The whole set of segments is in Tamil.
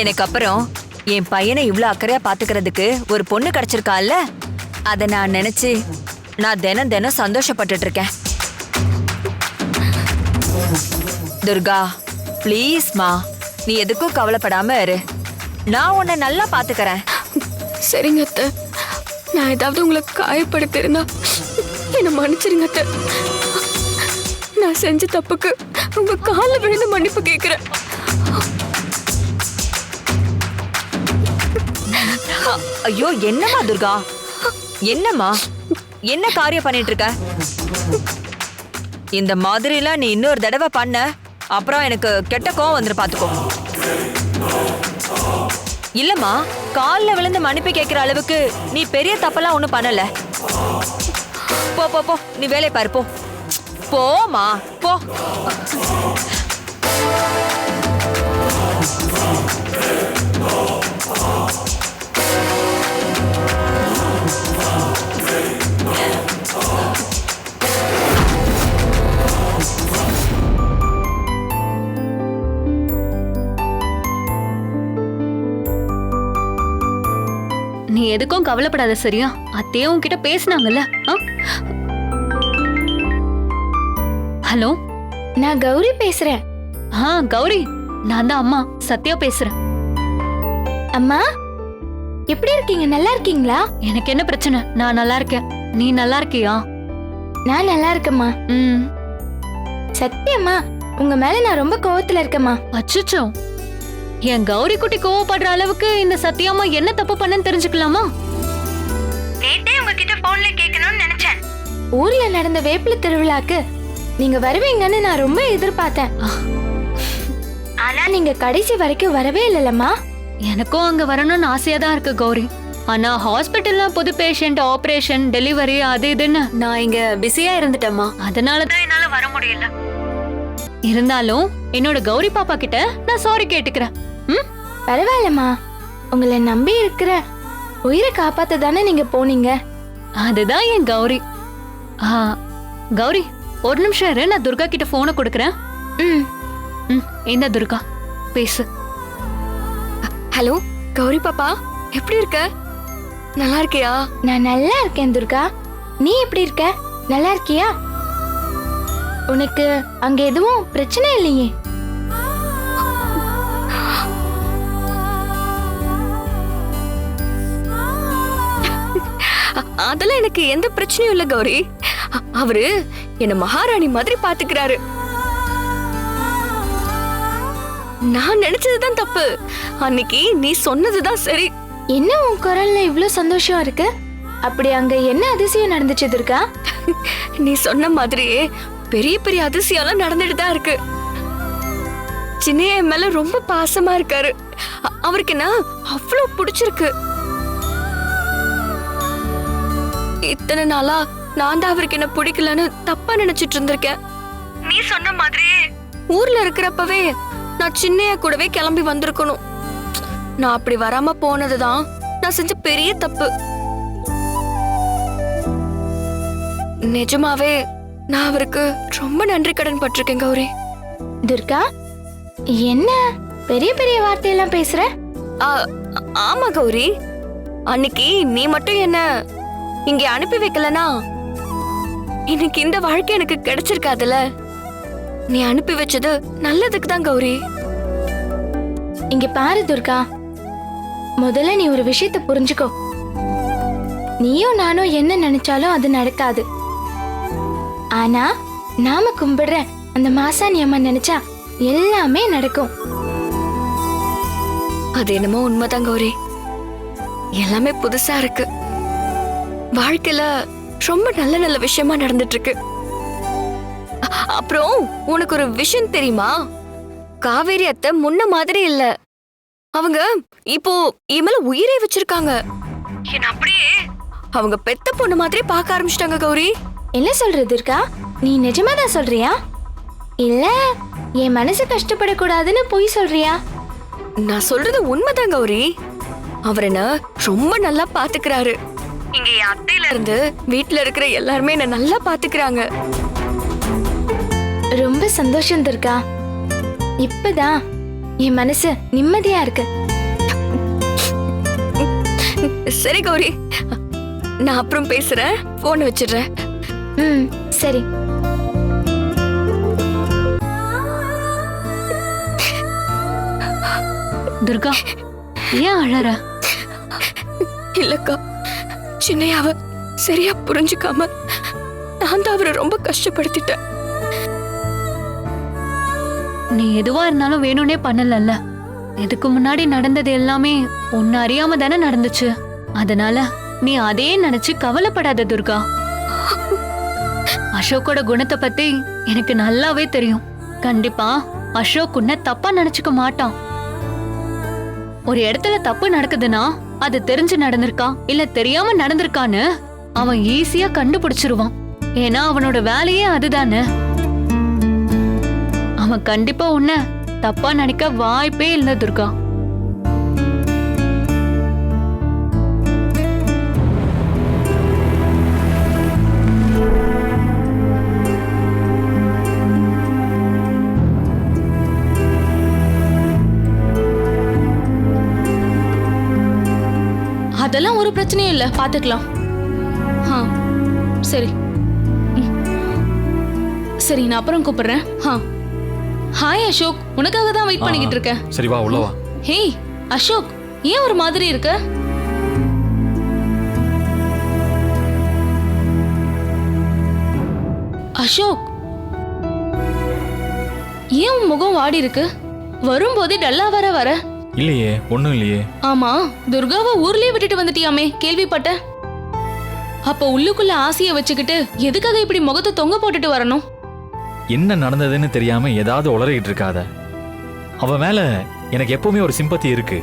எனக்கு அப்புறம் என் பையனை இவ்வளோ அக்கறையா பாத்துக்கிறதுக்கு ஒரு பொண்ணு கிடைச்சிருக்கால அத நான் நினைச்சு நான் தினம் தினம் சந்தோஷப்பட்டுட்டு இருக்கேன் துர்கா ப்ளீஸ்மா நீ எதுக்கும் கவலைப்படாம இரு. நான் உன்னை நல்லா பாத்துக்கறேன். சரிங்க அத்தை. நான் ஏதாவது உங்களை காயப்படுத்திருந்தா என்னை மன்னிச்சிருங்க அத்தை. நான் செஞ்ச தப்புக்கு உங்க காலில் விழுந்து மன்னிப்பு கேட்குறேன் ஐயோ என்னம்மா துர்கா? என்னம்மா? என்ன காரியம் பண்ணிட்டு இருக்க இந்த மாதிரிலாம் நீ இன்னொரு தடவை பண்ண அப்புறம் எனக்கு கெட்ட கோவம் வந்துரு பாத்துக்கோ இல்லம்மா கால்ல விழுந்து மன்னிப்பு கேட்கிற அளவுக்கு நீ பெரிய தப்பெல்லாம் ஒண்ணும் பண்ணல. போ போ போ நீ வேலையை பாரு போ. போமா போ. நீ எதுக்கும் கவலைப்படாத சரியா? அத்தையே உன்கிட்ட பேசினாங்கல்ல? ஹலோ? நான் கௌரி பேசுறேன். ஆ கௌரி. நான் தான் அம்மா. சத்யா பேசுறேன். அம்மா எப்படி இருக்கீங்க? நல்லா இருக்கீங்களா? எனக்கு என்ன பிரச்சனை? நான் நல்லா இருக்கேன். நீ நல்லா இருக்கியா? நான் நல்லா இருக்கேம்மா. ம். சத்தியம்மா உங்க மேல நான் ரொம்ப கோவத்துல இருக்கேம்மா. அச்சச்சோ. என் கௌரி குட்டி கோவப்படுற அளவுக்கு இந்த சத்யாமா என்ன தப்பு பண்ணன்னு தெரிஞ்சுக்கலாமா? நேத்தே உங்ககிட்ட போன்ல கேட்கணும்னு நினைச்சேன். ஊர்ல நடந்த வேப்பில திருவிழாக்கு நீங்க வருவீங்கன்னு நான் ரொம்ப எதிர்பார்த்தேன். ஆனா நீங்க கடைசி வரைக்கும் வரவே இல்லலம்மா எனக்கும் அங்க வரணும்னு ஆசையா தான் இருக்கு கௌரி. ஆனா ஹாஸ்பிட்டல்ல புது பேஷண்ட் ஆபரேஷன் டெலிவரி அது இதுன்னு நான் இங்க பிஸியா இருந்துட்டேம்மா. அதனால தான் என்னால வர முடியல. இருந்தாலும் என்னோட கௌரி பாப்பா கிட்ட நான் சாரி கேட்டுக்கிறேன். ம்? பரவாயில்லம்மா. உங்களை நம்பி இருக்கிற உயிரை காப்பாத்த தானே நீங்க போனீங்க? அதுதான் என் கௌரி. ஆ, கௌரி ஒரு நிமிஷம் இரு நான் துர்கா கிட்ட போனை கொடுக்கறேன். ம். ம் இந்த துர்கா? பேசு. ஹலோ கௌரி பாப்பா எப்படி இருக்க? நல்லா இருக்கியா? நான் நல்லா இருக்கேன் துர்கா. நீ எப்படி இருக்க? நல்லா இருக்கியா? உனக்கு அங்க எதுவும் பிரச்சனை இல்லையே? அதெல்லாம் எனக்கு எந்த பிரச்சனையும் இல்ல கௌரி. அவரு என்ன மகாராணி மாதிரி பாத்துக்கிறாரு. நான் நினைச்சதுதான் தப்பு. அன்னைக்கு நீ சொன்னதுதான் சரி. என்ன உன் குரல்ல இவ்ளோ சந்தோஷம் இருக்கு? அப்படி அங்க என்ன அதிசயம் நடந்துச்சு துர்கா? நீ சொன்ன மாதிரியே பெரிய பெரிய அதிசயம்லாம் நடந்துட்டு தான் இருக்கு. சின்னையா மேல ரொம்ப பாசமா இருக்காரு. அவருக்கு என்ன அவ்வளவு பிடிச்சிருக்கு. இத்தனை நாளா நான் தான் அவருக்கு என்ன பிடிக்கலன்னு தப்பா நினைச்சிட்டு இருந்திருக்கேன். நீ சொன்ன மாதிரியே. ஊர்ல இருக்கிறப்பவே நான் சின்னையா கூடவே கிளம்பி வந்திருக்கணும். நான் அப்படி வராம போனதுதான் நான் செஞ்ச பெரிய தப்பு. நிஜமாவே நான் அவருக்கு ரொம்ப நன்றி கடன் பட்டிருக்கேன் கௌரி. துர்கா என்ன பெரிய பெரிய வார்த்தையெல்லாம் பேசுற? ஆமா கௌரி. அன்னைக்கு நீ மட்டும் என்ன இங்க அனுப்பி வைக்கலனா? இன்னைக்கு இந்த வாழ்க்கை எனக்கு கிடைச்சிருக்காதுல. நீ அனுப்பி வச்சது நல்லதுக்கு தான் கௌரி. இங்க பாரு துர்கா. முதல்ல நீ ஒரு விஷயத்தை புரிஞ்சுக்கோ. நீயும் நானும் என்ன நினைச்சாலும் அது நடக்காது. ஆனா நாம கும்பிடுற அந்த மாசாணி அம்மா நினைச்சா எல்லாமே நடக்கும். அது என்னமோ உண்மைதான் கௌரி. எல்லாமே புதுசா இருக்கு. வாழ்க்கையில ரொம்ப நல்ல நல்ல விஷயமா நடந்துட்டு இருக்கு அப்புறம் உனக்கு ஒரு விஷயம் தெரியுமா? காவேரி அத்தை முன்ன மாதிரி இல்ல. அவங்க இப்போ என் மேல உயிரே வச்சிருக்காங்க. என்ன அப்படியே? அவங்க பெத்த பொண்ணு மாதிரி பார்க்க ஆரம்பிச்சிட்டாங்க கௌரி. என்ன சொல்றது இருக்கா நீ நிஜமா தான் சொல்றியா? இல்ல என் மனசு கஷ்டப்படக்கூடாதுன்னு பொய் சொல்றியா? நான் சொல்றது உண்மைதான் கௌரி. அவர் என்ன ரொம்ப நல்லா பாத்துக்கிறாரு. இங்க என் அத்தையில இருந்து வீட்ல இருக்கிற எல்லாருமே என்ன நல்லா பாத்துக்கிறாங்க. ரொம்ப சந்தோஷம் துர்கா. இப்பதான் என் மனசு நிம்மதியா இருக்கு. சரி கௌரி. நான் அப்புறம் பேசுறேன். போன் வச்சிடுறேன். ம் சரி. துர்கா ஏன் அழற? இல்லக்கா. சின்னையாவ சரியா புரிஞ்சுக்காம நான் தான் அவரை ரொம்ப கஷ்டப்படுத்திட்டேன். நீ எதுவா இருந்தாலும் வேணும்னே பண்ணலல்ல. இதுக்கு முன்னாடி நடந்தது எல்லாமே உன்னை அறியாம தானே நடந்துச்சு. அதனால நீ அதே நினைச்சு கவலைப்படாத துர்கா. அசோக்கோட குணத்தை பத்தி எனக்கு நல்லாவே தெரியும். கண்டிப்பா அசோக் உன்னை தப்பா நினைச்சுக்க மாட்டான். ஒரு இடத்துல தப்பு நடக்குதுன்னா அது தெரிஞ்சு நடந்திருக்கா? இல்ல தெரியாம நடந்திருக்கான்னு அவன் ஈஸியா கண்டுபிடிச்சிருவான். ஏன்னா அவனோட வேலையே அதுதானே. அவன் கண்டிப்பா உன்ன தப்பா நினைக்க வாய்ப்பே இல்ல துர்கா. ஒரு பிரச்சனையும் இல்ல பாத்துக்கலாம். ஆ சரி. சரி நான் அப்புறம் கூப்பிடுறேன். ஆ ஹாய் அசோக். உனக்காக தான் வெயிட் பண்ணிக்கிட்டு இருக்கேன். சரி வா உள்ள வா. ஹேய் அசோக் ஏன் ஒரு மாதிரி இருக்க? அசோக். ஏன் முகம் வாடி இருக்கு? வரும்போதே டல்லா வர வர. இல்லையே ஒண்ணும் இல்லையே. ஆமா துர்காவை ஊர்லயே விட்டுட்டு வந்துட்டியாமே கேள்விப்பட்டேன் அப்ப உள்ளுக்குள்ள ஆசைய வச்சுக்கிட்டு எதுக்காக இப்படி முகத்தை தொங்க போட்டுட்டு வரணும்? என்ன நடந்ததுன்னு தெரியாம ஏதாவது உளறிட்டு இருக்காத. அவ மேல எனக்கு எப்பவுமே ஒரு சிம்பத்தி இருக்கு.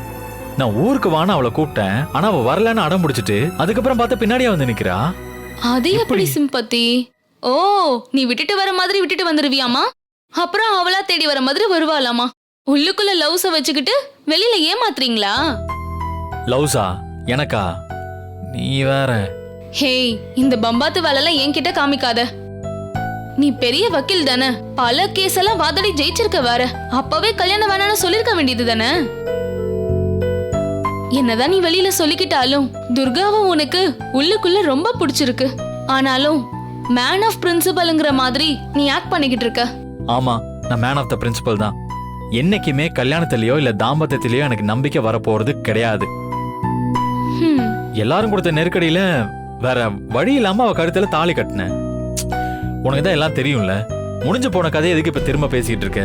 நான் ஊருக்கு வான்னு அவளை கூப்பிட்டேன் ஆனா அவ வரலன்னு அடம் பிடிச்சிட்டு அதுக்கப்புறம் பார்த்தா பின்னாடியே வந்து நிக்கிறா. அது எப்படி? எப்படி? சிம்பத்தி ஓ நீ விட்டுட்டு வர மாதிரி விட்டுட்டு வந்துருவியாமா? அப்புறம் அவளா தேடி வர மாதிரி வருவாளாமா? உள்ளுக்குள்ள லவ்ஸ வச்சுக்கிட்டு வெளியில ஏமாத்துறீங்களா? லவ்ஸா? எனக்கா? நீ வேற. ஹேய் இந்த பம்பாத்து வேலைலாம் என்கிட்ட காமிக்காத. நீ பெரிய வக்கீல் தானே. பல கேஸ் எல்லாம் வாதாடி ஜெயிச்சிருக்க வேற. அப்பவே கல்யாணம் வேணாம்னு சொல்லிருக்க வேண்டியது தானே? என்னதான் நீ வெளியில சொல்லிக்கிட்டாலும் துர்காவை உனக்கு உள்ளுக்குள்ள ரொம்ப பிடிச்சிருக்கு. ஆனாலும் மேன் ஆஃப் பிரின்சிபல்ங்கிற மாதிரி நீ ஆக்ட் பண்ணிக்கிட்டு இருக்க. ஆமா நான் மேன் ஆஃப் த பிரின்சிபல் தான். என்னைக்குமே கல்யாணத்திலயோ இல்ல தாம்பத்தியத்திலயோ எனக்கு நம்பிக்கை வரப்போறது கிடையாது. எல்லாரும் கொடுத்த நெருக்கடியில வேற வழி இல்லாம அவ கழுத்துல தாலி கட்டினேன் உனக்கு தான் எல்லாம் தெரியும்ல? முடிஞ்சு போன கதையை எதுக்கு இப்ப திரும்ப பேசிட்டு இருக்க?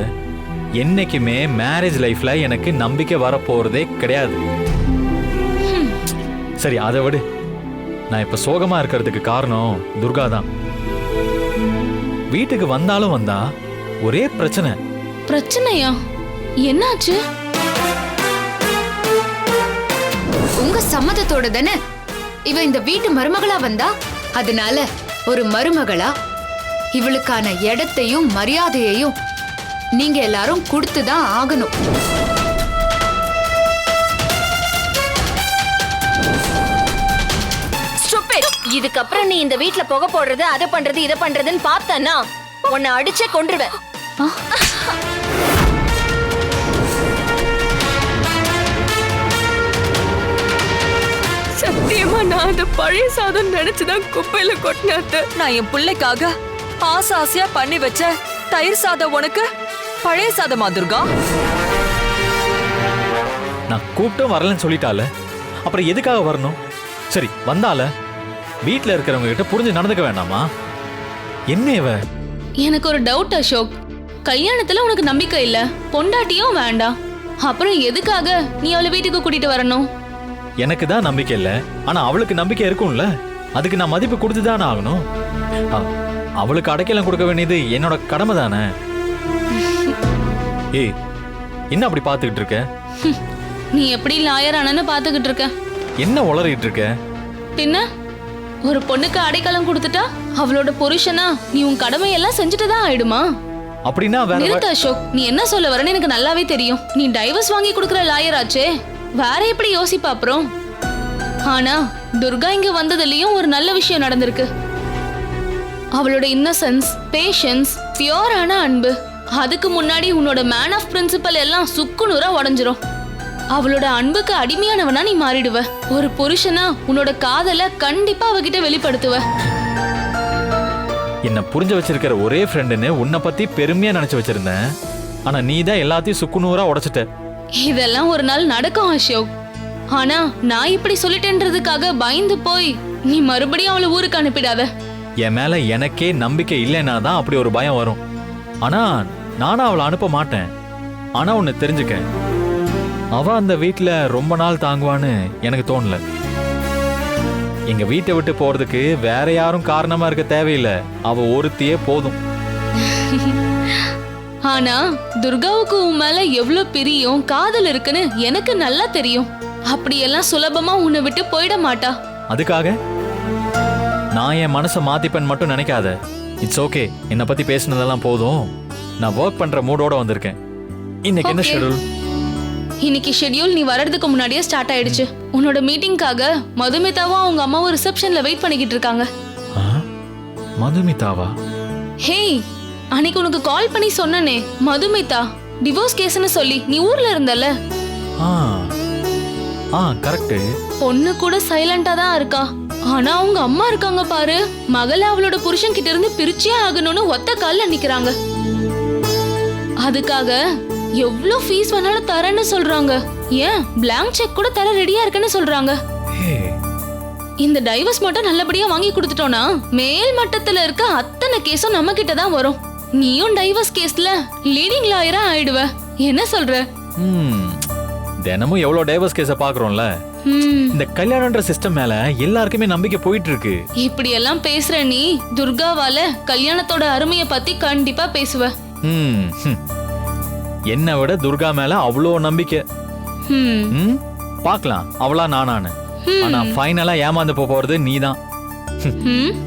என்னைக்குமே மேரேஜ் லைஃப்ல எனக்கு நம்பிக்கை வரப்போறதே கிடையாது. சரி அதை விடு. நான் இப்ப சோகமா இருக்கிறதுக்கு காரணம் துர்கா தான். வீட்டுக்கு வந்தாலும் வந்தா ஒரே பிரச்சனை. பிரச்சனையா? என்னாச்சு? உங்க சம்மதத்தோட தானே இவ இந்த வீட்டு மருமகளா வந்தா? அதனால ஒரு மருமகளா? இவளுக்கான இடத்தையும் மரியாதையையும் நீங்க எல்லாரும் கொடுத்துதான் ஆகணும். ஸ்டூபிட் இதுக்கப்புறம் நீ இந்த வீட்ல புகை போடுறது அதை பண்றது இதை பண்றதுன்னு பார்த்தனா உன்னை அடிச்சே கொன்றுவேன். நான் அந்த பழைய சாதம் நினைச்சுதான் குப்பையில கொட்டினது நான் என் பிள்ளைக்காக ஆசை ஆசையா பண்ணி வச்ச தயிர் சாதம் உனக்கு? பழைய சாதமா துர்கா? நான் கூப்பிட்டும் வரலன்னு சொல்லிட்டால. அப்புறம் எதுக்காக வரணும்? சரி வந்தால. வீட்ல இருக்கிறவங்க கிட்ட புரிஞ்சு நடந்துக்க வேண்டாமா? என்ன இவ? எனக்கு ஒரு டவுட் அசோக். கல்யாணத்துல உனக்கு நம்பிக்கை இல்ல. பொண்டாட்டியும் வேண்டாம். அப்புறம் எதுக்காக நீ அவளை வீட்டுக்கு கூட்டிட்டு வரணும்? எனக்கு தான் நம்பிக்கை இல்ல. ஆனா அவளுக்கு நம்பிக்கை இருக்கும்ல. அதுக்கு நான் மதிப்பு கொடுத்து தானே ஆகணும் அவளுக்கு அடைக்கலம் கொடுக்க வேண்டியது என்னோட கடமை தானே? ஏய் என்ன அப்படி பார்த்துக்கிட்டு இருக்க? நீ எப்படி லாயர் ஆனன்னு பாத்துக்கிட்டு இருக்க. என்ன உளறிட்டு இருக்க? பின்ன? ஒரு பொண்ணுக்கு அடைக்கலம் கொடுத்துட்டா அவளோட புருஷனா நீ உன் கடமையெல்லாம் செஞ்சுட்டு தான் ஆயிடுமா? அப்படின்னா நிறுத்த அசோக் நீ என்ன சொல்ல வரேன்னு எனக்கு நல்லாவே தெரியும். நீ டைவர்ஸ் வாங்கி கொடுக்குற லாயர் ஆச்சே. வேற எப்படி யோசிப்பா அப்புறம்? ஆனா துர்கா இங்க வந்ததுலயும் ஒரு நல்ல விஷயம் நடந்திருக்கு. அவளோட இன்னசென்ஸ் பேஷன்ஸ் பியோரான அன்பு. அதுக்கு முன்னாடி உன்னோட மேன் ஆஃப் பிரின்சிபல் எல்லாம் சுக்குநூறா உடஞ்சிரும். அவளோட அன்புக்கு அடிமையானவனா நீ மாறிடுவ. ஒரு புருஷனா உன்னோட காதல கண்டிப்பா அவகிட்ட வெளிப்படுத்துவ. என்ன புரிஞ்சு வச்சிருக்கிற ஒரே ஃப்ரெண்டுன்னு உன்னை பத்தி பெருமையா நினைச்சு வச்சிருந்தேன். ஆனா நீ தான் எல்லாத்தையும் சுக்குநூறா உடைச்சிட்ட. இதெல்லாம் ஒரு நாள் நடக்கும் அசோக். ஆனா நான் இப்படி சொல்லிட்டேன்றதுக்காக பயந்து போய் நீ மறுபடியும் அவளை ஊருக்கு அனுப்பிடாத. என் மேல எனக்கே நம்பிக்கை இல்லைன்னா தான் அப்படி ஒரு பயம் வரும். ஆனா நானும் அவளை அனுப்ப மாட்டேன். ஆனா ஒன்னு தெரிஞ்சுக்க. அவ அந்த வீட்டுல ரொம்ப நாள் தாங்குவான்னு எனக்கு தோணல. எங்க வீட்டை விட்டு போறதுக்கு வேற யாரும் காரணமா இருக்க தேவையில்லை. அவ ஒருத்தியே போதும். ஆனா துர்காவுக்கு உன் மேல எவ்வளவு பிரியம் காதல் இருக்குன்னு எனக்கு நல்லா தெரியும். அப்படியெல்லாம் சுலபமா உன்னை விட்டு போயிட மாட்டா. அதுக்காக? நான் என் மனசை மாத்திப்பேன் மட்டும் நினைக்காத. இட்ஸ் ஓகே என்னை பத்தி பேசுனதெல்லாம் போதும். நான் ஒர்க் பண்ற மூடோட வந்திருக்கேன். இன்னைக்கு என்ன Okay. ஷெடியூல் இன்னைக்கு ஷெட்யூல் நீ வர்றதுக்கு முன்னாடியே ஸ்டார்ட் ஆயிடுச்சு. உன்னோட மீட்டிங்காக மதுமிதாவும் அவங்க அம்மாவும் ரிசப்ஷன்ல வெயிட் பண்ணிக்கிட்டு இருக்காங்க. மதுமிதாவா? ஹேய் அன்னைக்கு உனக்கு கால் பண்ணி சொன்னனே மதுமிதா டிவோர்ஸ் கேஸ்னு சொல்லி நீ ஊர்ல இருந்தல ஆ ஆ கரெக்ட் பொண்ணு கூட சைலண்டா தான் இருக்கா. ஆனா அவங்க அம்மா இருக்காங்க பாரு மகள அவளோட புருஷன் கிட்ட இருந்து பிரிச்சே ஆகணும்னு ஒத்த கால்ல நிக்கிறாங்க. அதுக்காக எவ்வளவு ஃபீஸ் வேணாலும் தரேன்னு சொல்றாங்க. ஏன்? blank செக் கூட தர ரெடியா இருக்குன்னு சொல்றாங்க. இந்த டைவர்ஸ் மட்டும் நல்லபடியா வாங்கி கொடுத்துட்டோம்னா மேல் மட்டத்துல இருக்க அத்தனை கேஸும் நம்ம கிட்ட தான் வரும். நீயும் டைவர்ஸ் கேஸ்ல லீடிங் லாயரா ஆயிடுவ. என்ன சொல்ற? தினமும் எவ்வளவு டைவர்ஸ் கேஸ பாக்குறோம்ல ம் இந்த கல்யாணம்ன்ற சிஸ்டம் மேல எல்லாருக்குமே நம்பிக்கை போயிட்டு இருக்கு இப்படி எல்லாம் பேசுற நீ துர்காவால கல்யாணத்தோட அருமைய பத்தி கண்டிப்பா பேசுவ. என்னை விட துர்கா மேல அவ்வளோ நம்பிக்கை. ஹம், ம் பார்க்கலாம். அவளா நானானு ஆனா ஃபைனலா ஏமாந்து போறது நீதான்.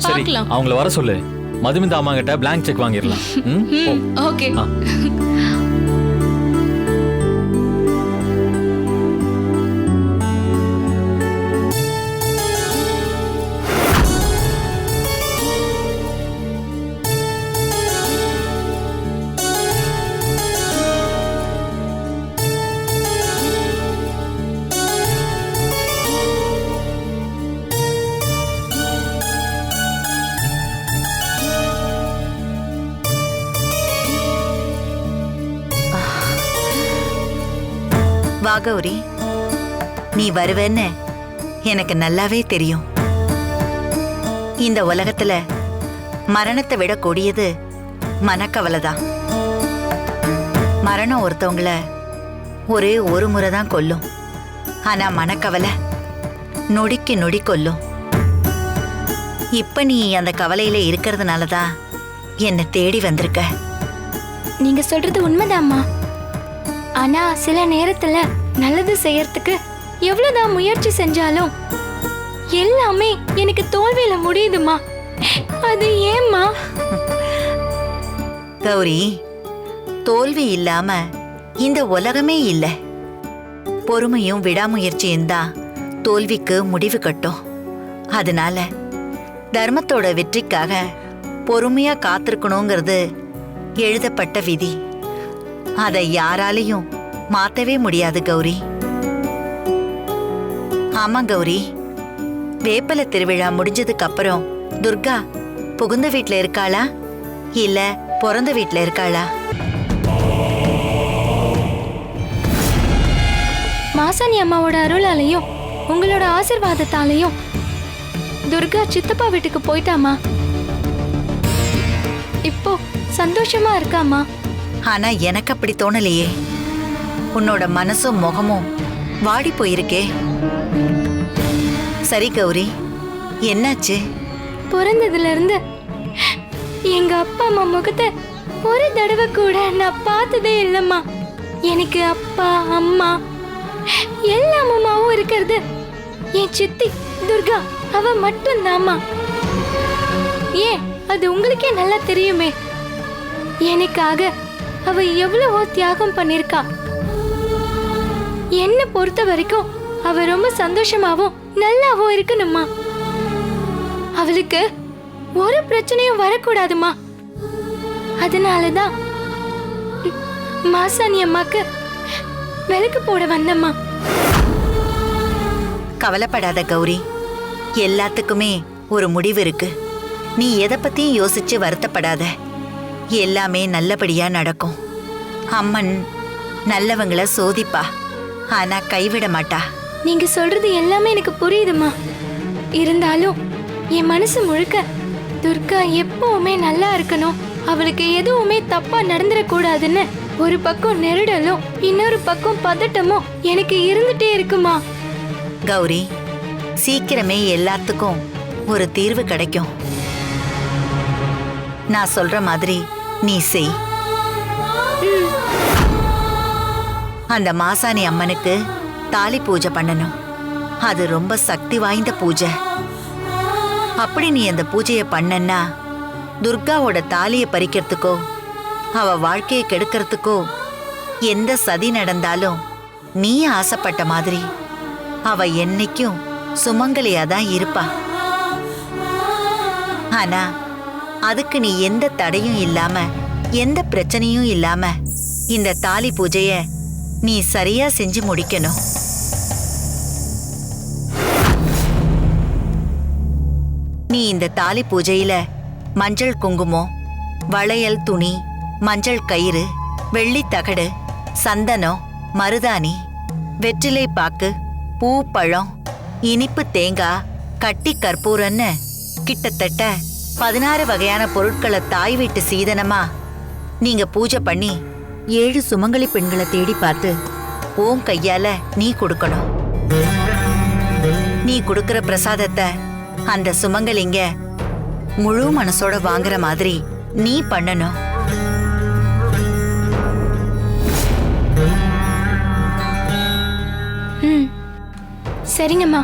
சரி அவங்கள வர சொல்லு. மதுமிதா அம்மா கிட்ட blank செக் வாங்கிடலாம். ஓகே. கௌரி நீ வருவேன்னு எனக்கு நல்லாவே தெரியும். இந்த உலகத்துல மரணத்தை விட கொடியது மனக்கவலை தான் மரணம் ஒருத்தவங்கள ஒரே ஒரு முறை தான் கொல்லும். ஆனா மனக்கவலை நொடிக்கு நொடி கொல்லும். இப்ப நீ அந்த கவலையில இருக்கிறதுனால தான் என்னை தேடி வந்திருக்க. நீங்க சொல்றது உண்மைதாம்மா. ஆனா சில நேரத்துல நல்லது செய்யறதுக்கு எவ்வளவுதான் முயற்சி செஞ்சாலும் எல்லாமே எனக்கு தோல்வியில முடியுதுமா அது ஏம்மா? கௌரி தோல்வி இல்லாம இந்த உலகமே இல்ல. பொறுமையும் விடாமுயற்சியும் தான் தோல்விக்கு முடிவு கட்டும். அதனால தர்மத்தோட வெற்றிக்காக பொறுமையா காத்திருக்கணுங்கிறது எழுதப்பட்ட விதி. அதை யாராலையும் மாத்தவே முடியாது கௌரி. ஆமா கௌரி. வேப்பல திருவிழா முடிஞ்சதுக்கு அப்புறம் துர்கா புகுந்த வீட்ல இருக்காளா? இல்ல பிறந்த வீட்ல இருக்காளா? மாசாணி அம்மாவோட அருளாலையும் உங்களோட ஆசிர்வாதத்தாலையும் துர்கா சித்தப்பா வீட்டுக்கு போயிட்டாமா இப்போ சந்தோஷமா இருக்காமா ஆனா எனக்கு அப்படி தோணலையே. உன்னோட மனசும் முகமும் வாடி போயிருக்கே. சரி கௌரி. என்னாச்சு? பிறந்ததுல இருந்து எங்க அப்பா அம்மா முகத்தை ஒரு தடவை கூட நான் பார்த்ததே இல்லம்மா. எனக்கு அப்பா அம்மா எல்லா அம்மாவும் இருக்கிறது. என் சித்தி துர்கா அவ மட்டும்தாம்மா. ஏன்? அது உங்களுக்கே நல்லா தெரியுமே. எனக்காக அவ எவ்வளவோ தியாகம் பண்ணிருக்கா. என்ன பொறுத்த வரைக்கும் அவ ரொம்ப சந்தோஷமாவும் நல்லாவும் இருக்கணுமா அவளுக்கு ஒரு பிரச்சனையும் வரக்கூடாதுமா அதனாலதான் மாசாணி அம்மாக்கு விளக்கு போட வந்தம்மா. கவலைப்படாத கௌரி. எல்லாத்துக்குமே ஒரு முடிவு இருக்கு. நீ எதை பத்தியும் யோசிச்சு வருத்தப்படாத. எல்லாமே நல்லபடியா நடக்கும். அம்மன் நல்லவங்கள சோதிப்பா. ஆனா கைவிட மாட்டா. நீங்க சொல்றது எல்லாமே எனக்கு புரியுதுமா இருந்தாலும் என் மனசு முழுக்க துர்கா எப்பவுமே நல்லா இருக்கணும். அவளுக்கு எதுவுமே தப்பா நடந்துடக்கூடாதுன்னு ஒரு பக்கம் நெருடலும் இன்னொரு பக்கம் பதட்டமும் எனக்கு இருந்துட்டே இருக்குமா? கௌரி சீக்கிரமே எல்லாத்துக்கும் ஒரு தீர்வு கிடைக்கும். நான் சொல்ற மாதிரி நீ செய். அந்த மாசாணி அம்மனுக்கு தாலி பூஜை பண்ணணும். அது ரொம்ப சக்தி வாய்ந்த பூஜை. அப்படி நீ அந்த பூஜையை பண்ணன்னா துர்காவோட தாலியை பறிக்கிறதுக்கோ அவ வாழ்க்கையை கெடுக்கிறதுக்கோ எந்த சதி நடந்தாலும் நீ ஆசைப்பட்ட மாதிரி அவ என்னைக்கும் சுமங்கலியா தான் இருப்பா. ஆனா அதுக்கு நீ எந்த தடையும் இல்லாம எந்த பிரச்சனையும் இல்லாம இந்த தாலி பூஜைய நீ சரியா செஞ்சு முடிக்கணும். நீ இந்த தாலி பூஜையில மஞ்சள் குங்குமம் வளையல் துணி மஞ்சள் கயிறு வெள்ளி தகடு சந்தனம் மருதாணி வெற்றிலை பாக்கு பூ பழம் இனிப்பு தேங்காய் கட்டி கற்பூரன்னு கிட்டத்தட்ட பதினாறு வகையான பொருட்களை தாய் வீட்டு சீதனமா நீங்க பூஜை பண்ணி ஏழு சுமங்கலி பெண்களை தேடி பார்த்து ஓம் கையால நீ கொடுக்கணும். நீ கொடுக்கிற பிரசாதத்தை அந்த சுமங்கலிங்க முழு மனசோட வாங்குற மாதிரி நீ பண்ணணும். சரிங்கம்மா.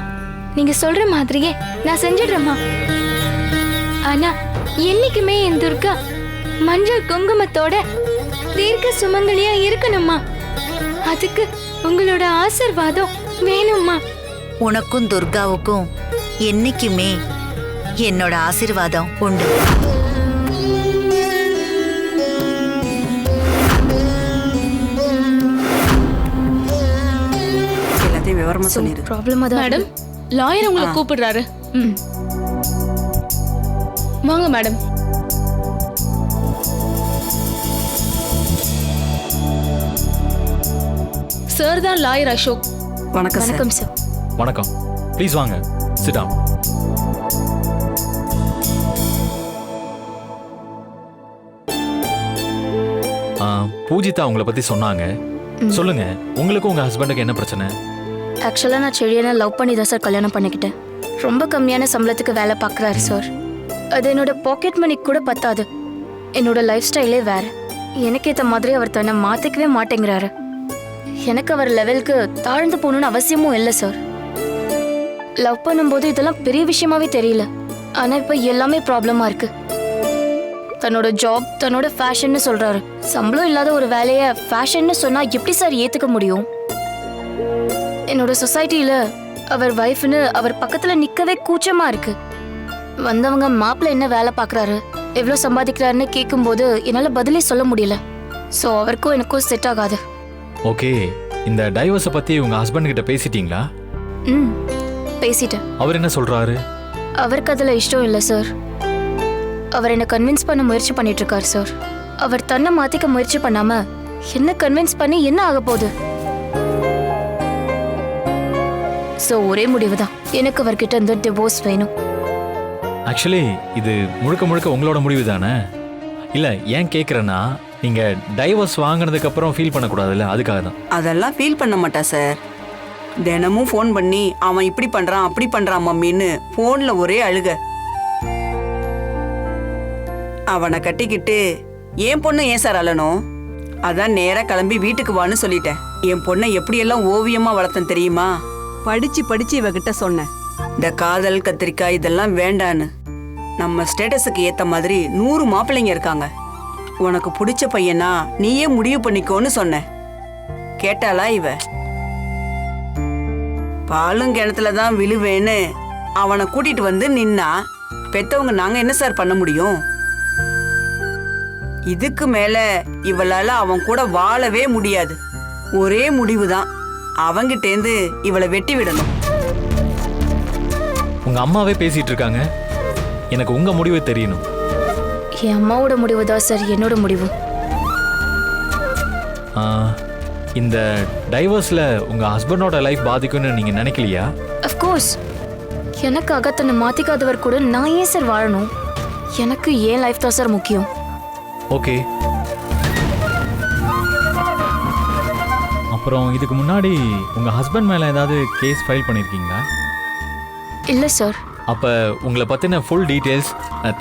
நீங்க சொல்ற மாதிரியே நான் செஞ்சிடுறேம்மா. ஆனா என்னைக்குமே என் துர்கா மஞ்சள் குங்குமத்தோட தீர்க்க சுமங்கலியா இருக்கணும்மா. அதுக்கு உங்களோட ஆசிர்வாதம் வேணும்மா. உனக்கும் துர்காவுக்கும் என்னைக்குமே என்னோட ஆசீர்வாதம் உண்டு. எல்லாத்தையும் விவரமா சொல்லிடு. ப்ராப்ளமா தான் மேடம் லாயர் உங்களை கூப்பிடுறாரு. ம். வாங்க மேடம் சார் தான் லாயர் அசோக். வணக்கம் சார். வணக்கம் சார். வணக்கம். ப்ளீஸ் வாங்க. சிடாம் பூஜிதா உங்களை பத்தி சொன்னாங்க. சொல்லுங்க உங்களுக்கும் உங்க ஹஸ்பண்டுக்கு என்ன பிரச்சனை? ஆக்சுவலாக நான் செழியனை லவ் பண்ணி தான் சார் கல்யாணம் பண்ணிக்கிட்டேன். ரொம்ப கம்மியான சம்பளத்துக்கு வேலை பார்க்குறாரு சார். அது என்னோட பாக்கெட் மணி கூட பத்தாது. என்னோட லைஃப் ஸ்டைலே வேற. எனக்கு ஏற்ற மாதிரி அவர் தன்னை மாற்றிக்கவே மாட்டேங்கிறாரு. எனக்கு அவர் லெவலுக்கு தாழ்ந்து போகணும்னு அவசியமும் இல்லை சார் லவ் பண்ணும்போது இதெல்லாம் பெரிய விஷயமாவே தெரியல. ஆனால் இப்போ எல்லாமே ப்ராப்ளமாக இருக்கு. தன்னோட ஜாப் தன்னோட ஃபேஷன்னு சொல்கிறாரு சம்பளம் இல்லாத ஒரு வேலையை ஃபேஷன்னு சொன்னால் எப்படி சார் ஏற்றுக்க முடியும்? என்னோட சொசைட்டியில் அவர் ஒய்ஃப்னு அவர் பக்கத்தில் நிற்கவே கூச்சமாக இருக்கு. வந்தவங்க மாப்பிள்ளை என்ன வேலை பார்க்குறாரு எவ்வளோ சம்பாதிக்கிறாருன்னு கேட்கும்போது என்னால் பதிலே சொல்ல முடியல. ஸோ அவருக்கும் எனக்கும் செட் ஆகாது. ஓகே இந்த டைவர்ஸை பத்தி உங்க ஹஸ்பண்ட் கிட்ட பேசிட்டீங்களா? ம் பேசிட்டேன். அவர் என்ன சொல்றாரு? அவருக்கு அதில் இஷ்டம் இல்லை சார். அவர் என்னை கன்வின்ஸ் பண்ண முயற்சி பண்ணிட்டு இருக்காரு சார். அவர் தன்னை மாத்திக்க முயற்சி பண்ணாம என்ன கன்வின்ஸ் பண்ணி என்ன ஆக போகுது? ஸோ ஒரே முடிவு தான் எனக்கு அவர்கிட்ட இருந்து டிவோர்ஸ் வேணும். ஆக்சுவலி இது முழுக்க முழுக்க உங்களோட முடிவு தானே இல்ல ஏன் கேக்குறேன்னா நீங்க டைவர்ஸ் வாங்கினதுக்கப்புறம் ஃபீல் பண்ணக்கூடாதுல்ல? அதுக்காக தான். அதெல்லாம் ஃபீல் பண்ண மாட்டா சார் தினமும் ஃபோன் பண்ணி அவன் இப்படி பண்றான் அப்படி பண்றான் மம்மின்னு ஃபோன்ல ஒரே அழுக. அவனை கட்டிக்கிட்டு என் பொண்ணு ஏன் சார் அழணும்? அதான் நேராக கிளம்பி வீட்டுக்கு வான்னு சொல்லிட்டேன். என் பொண்ணை எப்படியெல்லாம் ஓவியமா வளர்த்தேன் தெரியுமா? படிச்சு படிச்சு இவகிட்ட சொன்னேன். இந்த காதல் கத்திரிக்காய் இதெல்லாம் வேண்டான்னு. நம்ம ஸ்டேட்டஸுக்கு ஏற்ற மாதிரி நூறு மாப்பிள்ளைங்க இருக்காங்க. உனக்கு பிடிச்ச பையனா நீயே முடிவு பண்ணிக்கோன்னு சொன்னேன் கேட்டாளா இவ. பாலும் கிணத்துல தான் விழுவேன்னு அவனை கூட்டிட்டு வந்து நின்னா பெத்தவங்க நாங்க என்ன சார் பண்ண முடியும்? இதுக்கு மேல இவளால அவன் கூட வாழவே முடியாது. ஒரே முடிவுதான். அவங்கிட்டேந்து இவளை வெட்டி விடணும். உங்க அம்மாவே பேசிட்டு இருக்காங்க. எனக்கு உங்க முடிவு தெரியணும். என் அம்மாவோட முடிவு தான் சார் என்னோட முடிவு. இந்த டைவர்ஸ்ல உங்க ஹஸ்பண்டோட லைஃப் பாதிக்கும்னு நீங்க நினைக்கலையா? அஃப்கோர்ஸ் எனக்காக தன்னை மாத்திக்காதவர் கூட நான் ஏன் சார் வாழணும்? எனக்கு ஏன் லைஃப் தான் சார் முக்கியம். ஓகே. அப்புறம் இதுக்கு முன்னாடி உங்க ஹஸ்பண்ட் மேல ஏதாவது கேஸ் ஃபைல் பண்ணிருக்கீங்களா? இல்லை சார். அப்ப உங்களை பத்தின ஃபுல் டீடைல்ஸ்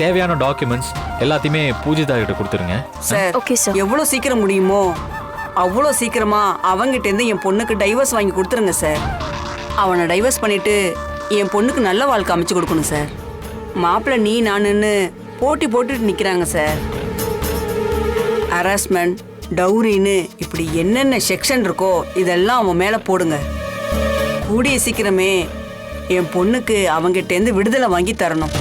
தேவையான டாக்குமெண்ட்ஸ் எல்லாத்தையுமே பூஜிதா கிட்ட கொடுத்துருங்க. சார் ஓகே சார் எவ்வளோ சீக்கிரம் முடியுமோ அவ்வளோ சீக்கிரமா அவங்கிட்டேருந்து என் பொண்ணுக்கு டைவர்ஸ் வாங்கி கொடுத்துருங்க சார். அவனை டைவர்ஸ் பண்ணிட்டு என் பொண்ணுக்கு நல்ல வாழ்க்கை அமைச்சு கொடுக்கணும் சார். மாப்பிள்ளை நீ நானுன்னு போட்டி போட்டுட்டு நிற்கிறாங்க சார். ஹராஸ்மெண்ட் டௌரின்னு இப்படி என்னென்ன செக்ஷன் இருக்கோ இதெல்லாம் அவன் மேலே போடுங்க. கூடிய சீக்கிரமே என் பொண்ணுக்கு அவங்கிட்டேருந்து விடுதலை வாங்கி தரணும்.